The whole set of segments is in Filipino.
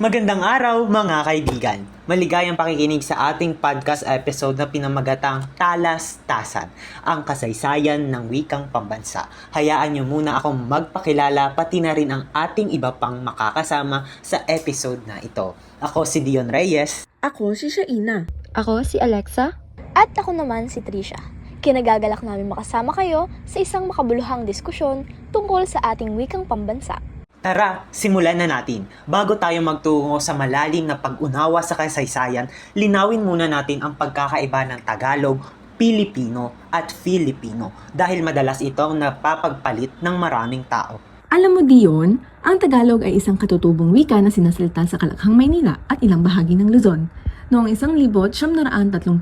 Magandang araw mga kaibigan. Maligayang pakikinig sa ating podcast episode na pinamagatang Talas-Tasan, ang kasaysayan ng wikang pambansa. Hayaan niyo muna akong magpakilala pati na rin ang ating iba pang makakasama sa episode na ito. Ako si Dion Reyes. Ako si Shaina. Ako si Alexa. At ako naman si Trisha. Kinagagalak namin makasama kayo sa isang makabuluhang diskusyon tungkol sa ating wikang pambansa. Tara, simulan na natin. Bago tayo magtungo sa malalim na pag-unawa sa kasaysayan, linawin muna natin ang pagkakaiba ng Tagalog, Pilipino at Filipino dahil madalas itong napapagpalit ng maraming tao. Alam mo Dion, ang Tagalog ay isang katutubong wika na sinasalita sa Kalakhang Maynila at ilang bahagi ng Luzon. Noong 1937,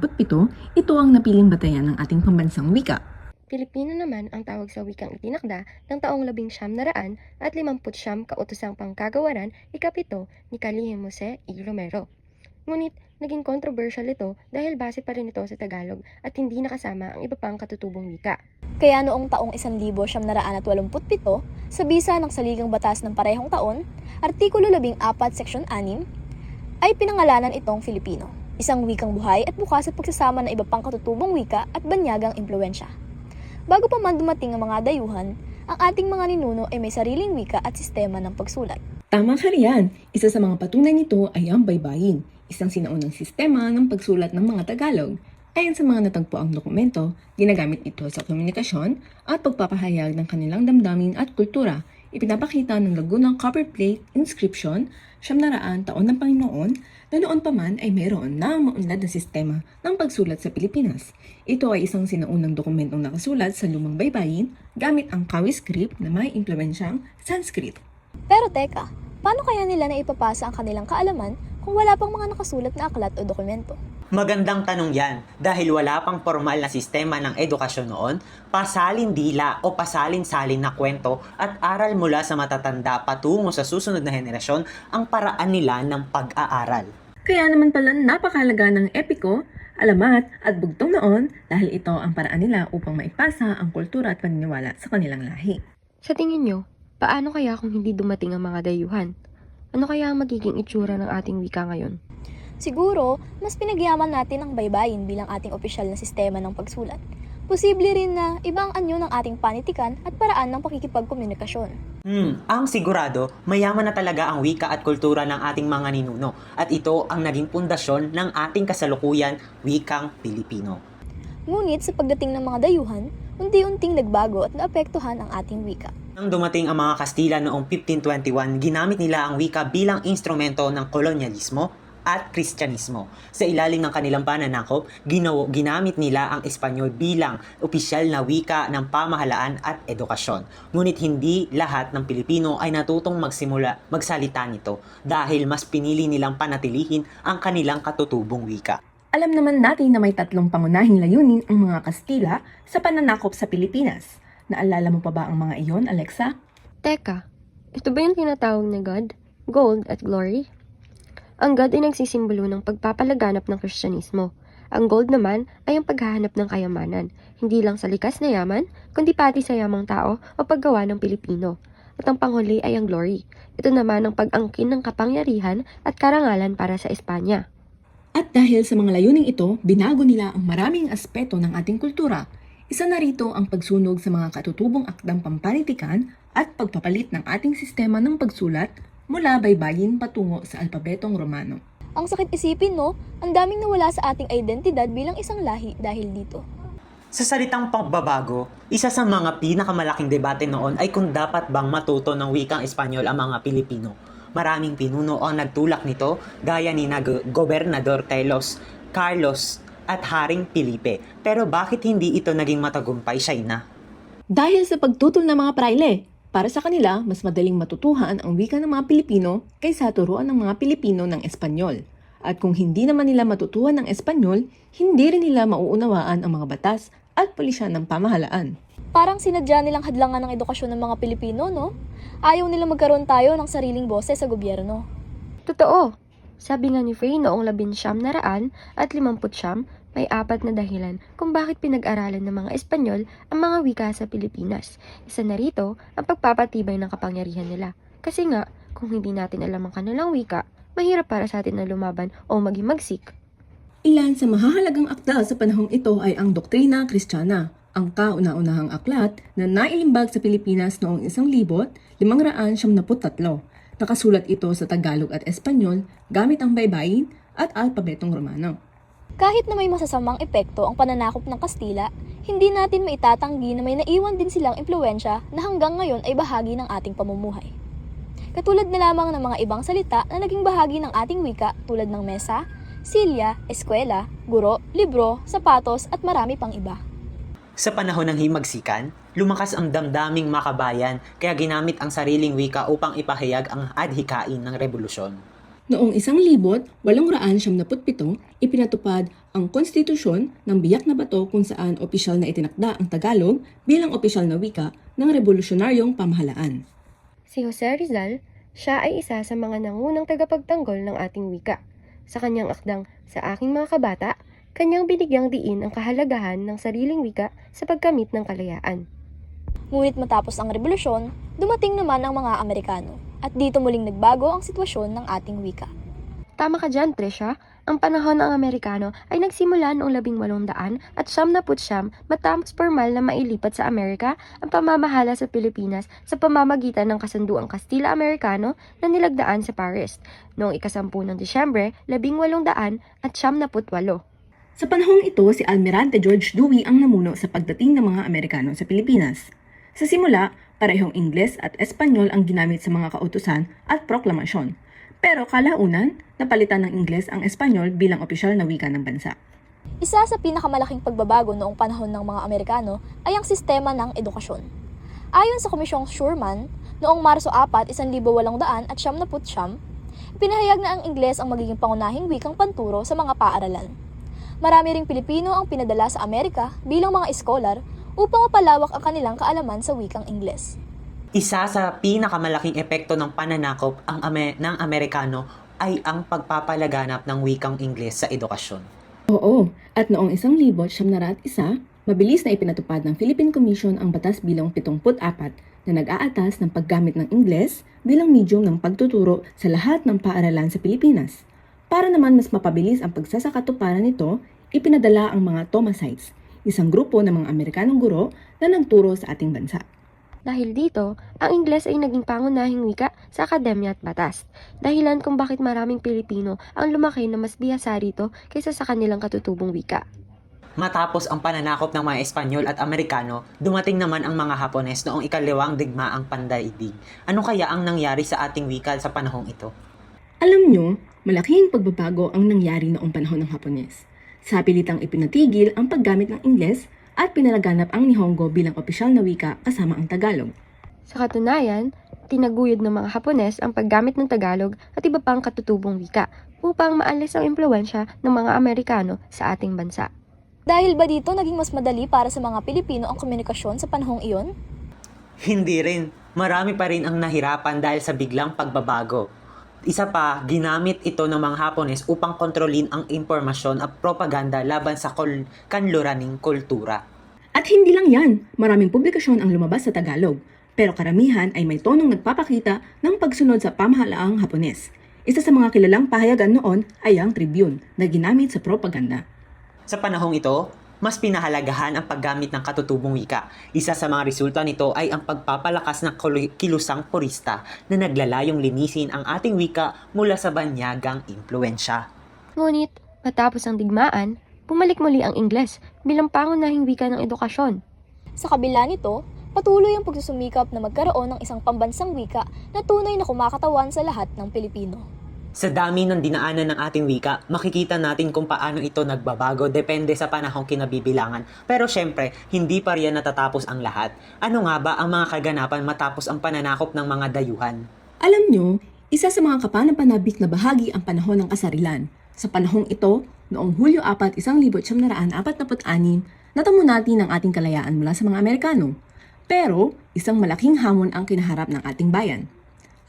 ito ang napiling batayan ng ating pambansang wika. Pilipino naman ang tawag sa wikang itinakda ng taong labing siyam na raan at limamput siyam kautosang pangkagawaran ikapito ni Kalihim Jose E. Romero. Ngunit, naging controversial ito dahil base pa rin ito sa Tagalog at hindi nakasama ang iba pang katutubong wika. Kaya noong taong 1987 sa bisa ng Saligang Batas ng parehong taon, Artikulo 14, Seksyon 6, ay pinangalanan itong Filipino. Isang wikang buhay at bukas at pagsasama ng iba pang katutubong wika at banyagang impluensya. Bago pa man dumating ang mga dayuhan, ang ating mga ninuno ay may sariling wika at sistema ng pagsulat. Tama ka riyan. Isa sa mga patunay nito ay ang baybayin, isang sinaunang sistema ng pagsulat ng mga Tagalog. Ayon sa mga natagpuang dokumento, ginagamit ito sa komunikasyon at pagpapahayag ng kanilang damdamin at kultura. Ipinapakita ng lagunang copperplate inscription, siyam na raan taon ng Panginoon, na noon pa man ay mayroon na maunlad na sistema ng pagsulat sa Pilipinas. Ito ay isang sinaunang dokumentong nakasulat sa lumang baybayin gamit ang Kawi script na may implemensyang Sanskrit. Pero teka, paano kaya nila na ipapasa ang kanilang kaalaman kung wala pang mga nakasulat na aklat o dokumento? Magandang tanong yan dahil wala pang formal na sistema ng edukasyon noon, pasalin dila o pasalin-salin na kwento at aral mula sa matatanda patungo sa susunod na henerasyon ang paraan nila ng pag-aaral. Kaya naman pala napakalaga ng epiko, alamat at bugtong noon dahil ito ang paraan nila upang maipasa ang kultura at paniniwala sa kanilang lahi. Sa tingin nyo, paano kaya kung hindi dumating ang mga dayuhan? Ano kaya ang magiging itsura ng ating wika ngayon? Siguro, mas pinagyaman natin ang baybayin bilang ating opisyal na sistema ng pagsulat. Posible rin na ibang anyo ng ating panitikan at paraan ng pakikipagkomunikasyon. Hmm, ang sigurado, mayaman na talaga ang wika at kultura ng ating mga ninuno at ito ang naging pundasyon ng ating kasalukuyan wikang Pilipino. Ngunit sa pagdating ng mga dayuhan, unti-unting nagbago at naapektuhan ang ating wika. Nang dumating ang mga Kastila noong 1521, ginamit nila ang wika bilang instrumento ng kolonyalismo at Kristyanismo. Sa ilalim ng kanilang pananakop, ginaw- ginamit nila ang Espanyol bilang opisyal na wika ng pamahalaan at edukasyon. Ngunit hindi lahat ng Pilipino ay natutong magsimula magsalita nito dahil mas pinili nilang panatilihin ang kanilang katutubong wika. Alam naman natin na may tatlong pangunahing layunin ang mga Kastila sa pananakop sa Pilipinas. Naalala mo pa ba ang mga iyon, Alexa? Teka, ito ba yung tinatawag na God, Gold at Glory? Ang God ay nagsisimbolo ng pagpapalaganap ng Kristyanismo. Ang gold naman ay ang paghahanap ng kayamanan, hindi lang sa likas na yaman, kundi pati sa yamang tao o paggawa ng Pilipino. At ang panghuli ay ang glory. Ito naman ang pag-angkin ng kapangyarihan at karangalan para sa Espanya. At dahil sa mga layuning ito, binago nila ang maraming aspeto ng ating kultura. Isa na rito ang pagsunog sa mga katutubong akdang pampanitikan at pagpapalit ng ating sistema ng pagsulat mula baybayin patungo sa alpabetong Romano. Ang sakit isipin, no? Ang daming nawala sa ating identidad bilang isang lahi dahil dito. Sa salitang pagbabago, isa sa mga pinakamalaking debate noon ay kung dapat bang matuto ng wikang Espanyol ang mga Pilipino. Maraming pinuno ang nagtulak nito gaya ni na Go- Gobernador Telos, Carlos at Haring Felipe. Pero bakit hindi ito naging matagumpay, Shaina? Dahil sa pagtutol ng mga praile, para sa kanila, mas madaling matutuhan ang wika ng mga Pilipino kaysa turuan ng mga Pilipino ng Espanyol. At kung hindi naman nila matutuhan ng Espanyol, hindi rin nila mauunawaan ang mga batas at pulisyan ng pamahalaan. Parang sinadya nilang hadlangan ng edukasyon ng mga Pilipino, no? Ayaw nila magkaroon tayo ng sariling boses sa gobyerno. Totoo! Sabi nga ni Frey noong labinsyam na raan at limamput siyam, may apat na dahilan kung bakit pinag-aralan ng mga Espanyol ang mga wika sa Pilipinas. Isa na rito ang pagpapatibay ng kapangyarihan nila. Kasi nga, kung hindi natin alam ang kanilang wika, mahirap para sa atin na lumaban o maging magsik. Ilan sa mahahalagang akda sa panahong ito ay ang Doktrina Kristiyana, ang kauna-unahang aklat na nailimbag sa Pilipinas noong 1573. Nakasulat ito sa Tagalog at Espanyol gamit ang baybayin at alpabetong Romano. Kahit na may masasamang epekto ang pananakop ng Kastila, hindi natin maitatanggi na may naiwan din silang impluensya na hanggang ngayon ay bahagi ng ating pamumuhay. Katulad na lamang ng mga ibang salita na naging bahagi ng ating wika tulad ng mesa, silya, eskwela, guro, libro, sapatos at marami pang iba. Sa panahon ng himagsikan, lumakas ang damdaming makabayan kaya ginamit ang sariling wika upang ipahayag ang adhikain ng revolusyon. Noong 1877, ipinatupad ang konstitusyon ng biyak na bato kung saan opisyal na itinakda ang Tagalog bilang opisyal na wika ng revolusyonaryong pamahalaan. Si Jose Rizal, siya ay isa sa mga nangunang tagapagtanggol ng ating wika. Sa kanyang akdang Sa Aking Mga Kabata, kanyang binigyang diin ang kahalagahan ng sariling wika sa pagkamit ng kalayaan. Ngunit matapos ang revolusyon, dumating naman ang mga Amerikano at dito muling nagbago ang sitwasyon ng ating wika. Tama ka dyan, Trisha. Ang panahon ng Amerikano ay nagsimula noong 1800 at siyam na putsyam matapos formal na mailipat sa Amerika ang pamamahala sa Pilipinas sa pamamagitan ng kasunduang Kastila-Amerikano na nilagdaan sa Paris noong ikasampu ng Disyembre 1800 at siyam na putwalo. Sa panahong ito, si Almirante George Dewey ang namuno sa pagdating ng mga Amerikano sa Pilipinas. Sa simula, parehong Ingles at Espanyol ang ginamit sa mga kautusan at proklamasyon. Pero kalaunan, napalitan ng Ingles ang Espanyol bilang opisyal na wika ng bansa. Isa sa pinakamalaking pagbabago noong panahon ng mga Amerikano ay ang sistema ng edukasyon. Ayon sa Komisyong Schurman, noong Marso 4, 1800 at 79, pinahayag na ang Ingles ang magiging pangunahing wikang panturo sa mga paaralan. Marami ring Pilipino ang pinadala sa Amerika bilang mga eskolar upang mapalawak ang kanilang kaalaman sa wikang Ingles. Isa sa pinakamalaking epekto ng pananakop ang Ame- ng Amerikano ay ang pagpapalaganap ng wikang Ingles sa edukasyon. Oo, at noong 1901, mabilis na ipinatupad ng Philippine Commission ang Batas Bilang 74 na nag-aatas ng paggamit ng Ingles bilang medium ng pagtuturo sa lahat ng paaralan sa Pilipinas. Para naman mas mapabilis ang pagsasakatuparan nito, ipinadala ang mga Thomasites, isang grupo ng mga Amerikanong guro na nagturo sa ating bansa. Dahil dito, ang Ingles ay naging pangunahing wika sa akademya at batas. Dahilan kung bakit maraming Pilipino ang lumaki na mas bihasa rito kaysa sa kanilang katutubong wika. Matapos ang pananakop ng mga Espanyol at Amerikano, dumating naman ang mga Hapones noong ikalawang digmaang pandaigdig. Ano kaya ang nangyari sa ating wika sa panahong ito? Alam nyo, malaking pagbabago ang nangyari noong panahon ng Hapones. Sa pilitang ipinatigil ang paggamit ng Ingles at pinalaganap ang Nihongo bilang opisyal na wika kasama ang Tagalog. Sa katunayan, tinaguyod ng mga Hapones ang paggamit ng Tagalog at iba pang katutubong wika upang maalis ang impluensya ng mga Amerikano sa ating bansa. Dahil ba dito naging mas madali para sa mga Pilipino ang komunikasyon sa panahong iyon? Hindi rin. Marami pa rin ang nahirapan dahil sa biglang pagbabago. Isa pa, ginamit ito ng mga Hapones upang kontrolin ang impormasyon at propaganda laban sa kol- kanluraning kultura. At hindi lang yan, maraming publikasyon ang lumabas sa Tagalog, pero karamihan ay may tonong nagpapakita ng pagsunod sa pamahalaang Hapones. Isa sa mga kilalang pahayagan noon ay ang Tribune na ginamit sa propaganda. Sa panahong ito, mas pinahalagahan ang paggamit ng katutubong wika. Isa sa mga resulta nito ay ang pagpapalakas ng kilusang purista na naglalayong linisin ang ating wika mula sa banyagang impluensya. Ngunit, matapos ang digmaan, bumalik muli ang Ingles bilang pangunahing wika ng edukasyon. Sa kabila nito, patuloy ang pagsusumikap na magkaroon ng isang pambansang wika na tunay na kumakatawan sa lahat ng Pilipino. Sa dami ng dinaanan ng ating wika, makikita natin kung paano ito nagbabago depende sa panahong kinabibilangan. Pero syempre, hindi pa riyan natatapos ang lahat. Ano nga ba ang mga kaganapan matapos ang pananakop ng mga dayuhan? Alam nyo, isa sa mga kapanapanabik na bahagi ang panahon ng kasarilan. Sa panahong ito, noong Hulyo 4, 1946, natamo natin ang ating kalayaan mula sa mga Amerikano. Pero, isang malaking hamon ang kinaharap ng ating bayan.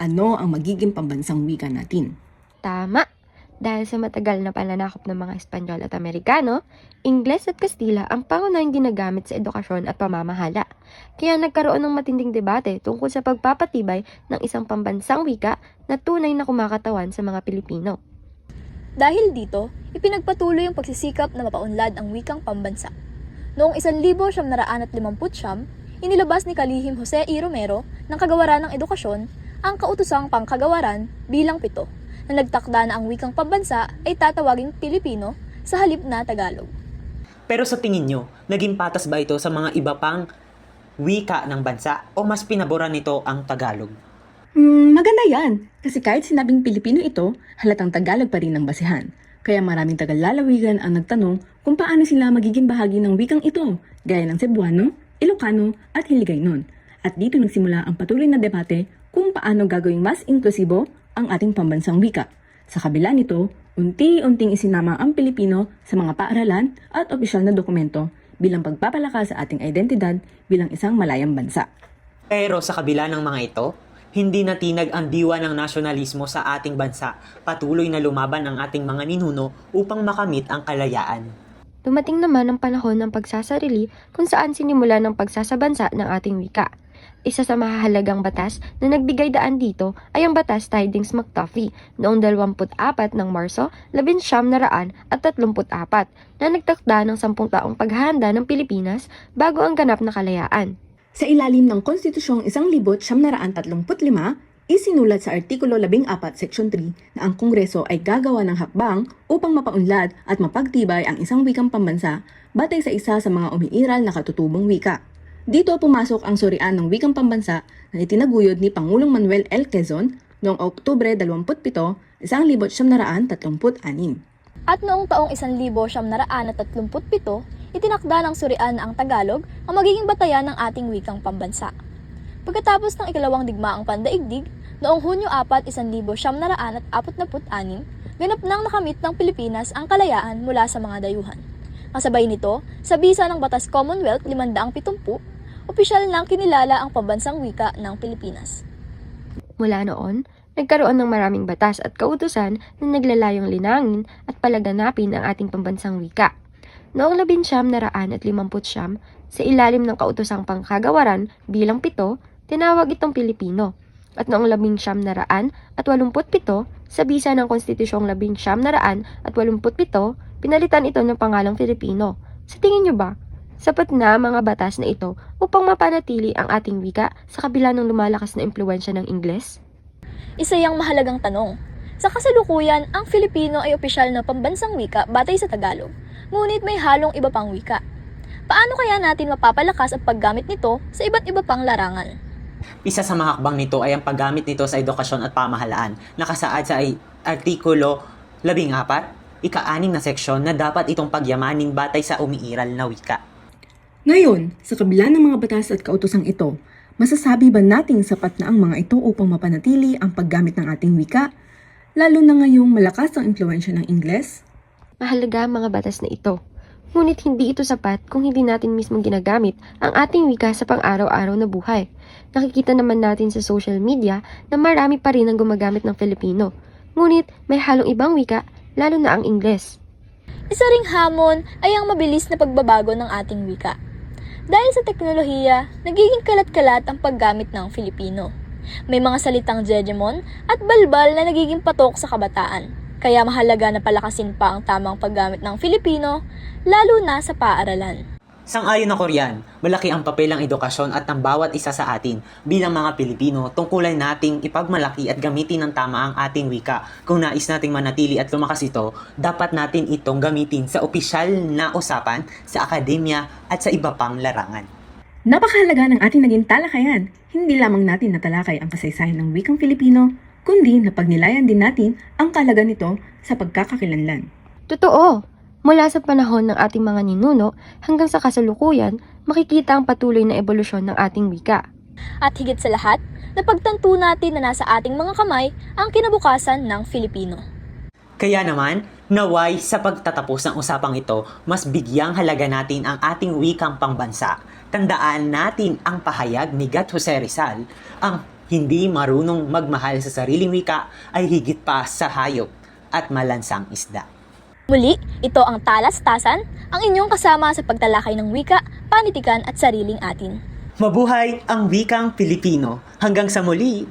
Ano ang magiging pambansang wika natin? Tama! Dahil sa matagal na pananakop ng mga Espanyol at Amerikano, Ingles at Kastila ang pangunahing ginagamit sa edukasyon at pamamahala. Kaya nagkaroon ng matinding debate tungkol sa pagpapatibay ng isang pambansang wika na tunay na kumakatawan sa mga Pilipino. Dahil dito, ipinagpatuloy ang pagsisikap na mapaunlad ang wikang pambansa. Noong 1959, inilabas ni Kalihim Jose E. Romero ng Kagawaran ng Edukasyon ang kautusang pangkagawaran bilang pito na nagtakda na ang wikang pambansa ay tatawaging Pilipino sa halip na Tagalog. Pero sa tingin nyo, naging patas ba ito sa mga iba pang wika ng bansa o mas pinaboran nito ang Tagalog? Hmm, maganda yan. Kasi kahit sinabing Pilipino ito, halatang Tagalog pa rin ang basihan. Kaya maraming tagalalawigan ang nagtanong kung paano sila magiging bahagi ng wikang ito, gaya ng Cebuano, Ilocano at Hiligaynon. At dito nagsimula ang patuloy na debate kung paano gagawing mas inklusibo ang ating pambansang wika. Sa kabila nito, unti-unting isinama ang Pilipino sa mga paaralan at opisyal na dokumento bilang pagpapalakas sa ating identidad bilang isang malayang bansa. Pero sa kabila ng mga ito, hindi natinag ang diwa ng nasyonalismo sa ating bansa. Patuloy na lumaban ang ating mga ninuno upang makamit ang kalayaan. Dumating naman ang panahon ng pagsasarili kung saan sinimula ng pagsasabansa ng ating wika. Isa sa mahahalagang batas na nagbigay daan dito ay ang Batas Tidings-McTuffie noong 24 ng Marso 1934 na nagtakda ng 10 taong paghahanda ng Pilipinas bago ang ganap na kalayaan. Sa ilalim ng Konstitusyong 1935, isinulat sa Artikulo 14, Seksyon 3 na ang Kongreso ay gagawa ng hakbang upang mapaunlad at mapagtibay ang isang wikang pambansa batay sa isa sa mga umiiral na katutubong wika. Dito pumasok ang surian ng wikang pambansa na itinaguyod ni Pangulong Manuel L. Quezon noong Oktubre 27, 1936. At noong taong 1937, itinakda ng surian ang Tagalog ang magiging batayan ng ating wikang pambansa. Pagkatapos ng ikalawang digmaang pandaigdig, noong Hunyo 4, 1946, ganap nang nakamit ng Pilipinas ang kalayaan mula sa mga dayuhan. Kasabay nito, sa bisa ng Batas Commonwealth 570, opisyal nang kinilala ang pambansang wika ng Pilipinas. Mula noon, nagkaroon ng maraming batas at kautusan na naglalayong linangin at palaganapin ang ating pambansang wika. Noong labinsyam na raan at limamput siyam, sa ilalim ng kautusang pangkagawaran bilang pito, tinawag itong Pilipino. At noong labing siyam na raan at walumput pito, sa bisa ng Konstitusyong labing siyam na raan at walumput pito, pinalitan ito ng pangalang Filipino. Sa tingin nyo ba, sapat na mga batas na ito upang mapanatili ang ating wika sa kabila ng lumalakas na impluensya ng Ingles? Isa yang mahalagang tanong. Sa kasalukuyan, ang Filipino ay opisyal na pambansang wika batay sa Tagalog, ngunit may halong iba pang wika. Paano kaya natin mapapalakas ang paggamit nito sa iba't iba pang larangan? Isa sa mga hakbang nito ay ang paggamit nito sa edukasyon at pamahalaan. Nakasaad sa ay- Artikulo 14, ika-anim na seksyon na dapat itong pagyamanin batay sa umiiral na wika. Ngayon, sa kabila ng mga batas at kautosang ito, masasabi ba nating sapat na ang mga ito upang mapanatili ang paggamit ng ating wika, lalo na ngayong malakas ang impluensya ng Ingles? Mahalaga ang mga batas na ito. Ngunit hindi ito sapat kung hindi natin mismong ginagamit ang ating wika sa pang-araw-araw na buhay. Nakikita naman natin sa social media na marami pa rin ang gumagamit ng Filipino. Ngunit may halong ibang wika, lalo na ang Ingles. Isa ring hamon ay ang mabilis na pagbabago ng ating wika. Dahil sa teknolohiya, nagiging kalat-kalat ang paggamit ng Filipino. May mga salitang Jejemon at balbal na nagiging patok sa kabataan. Kaya mahalaga na palakasin pa ang tamang paggamit ng Filipino, lalo na sa paaralan. Sang-ayon ako riyan, malaki ang papel ng edukasyon at ng bawat isa sa atin bilang mga Pilipino tungkulay nating ipagmalaki at gamitin ng tama ang ating wika. Kung nais nating manatili at lumakas ito, dapat natin itong gamitin sa opisyal na usapan, sa akademya at sa iba pang larangan. Napakahalaga ng ating naging talakayan. Hindi lamang natin natalakay ang kasaysayan ng wikang Filipino, kundi napagnilayan din natin ang kalaga nito sa pagkakakilanlan. Totoo! Mula sa panahon ng ating mga ninuno hanggang sa kasalukuyan, makikita ang patuloy na ebolusyon ng ating wika. At higit sa lahat, napagtanto natin na nasa ating mga kamay ang kinabukasan ng Filipino. Kaya naman, naway sa pagtatapos ng usapang ito, mas bigyang halaga natin ang ating wikang pangbansa. Tandaan natin ang pahayag ni Gat Jose Rizal, ang hindi marunong magmahal sa sariling wika ay higit pa sa hayop. at malansang isda. Muli, ito ang Talas-Tasan, ang inyong kasama sa pagtalakay ng wika, panitikan at sariling atin. Mabuhay ang wikang Pilipino. Hanggang sa muli,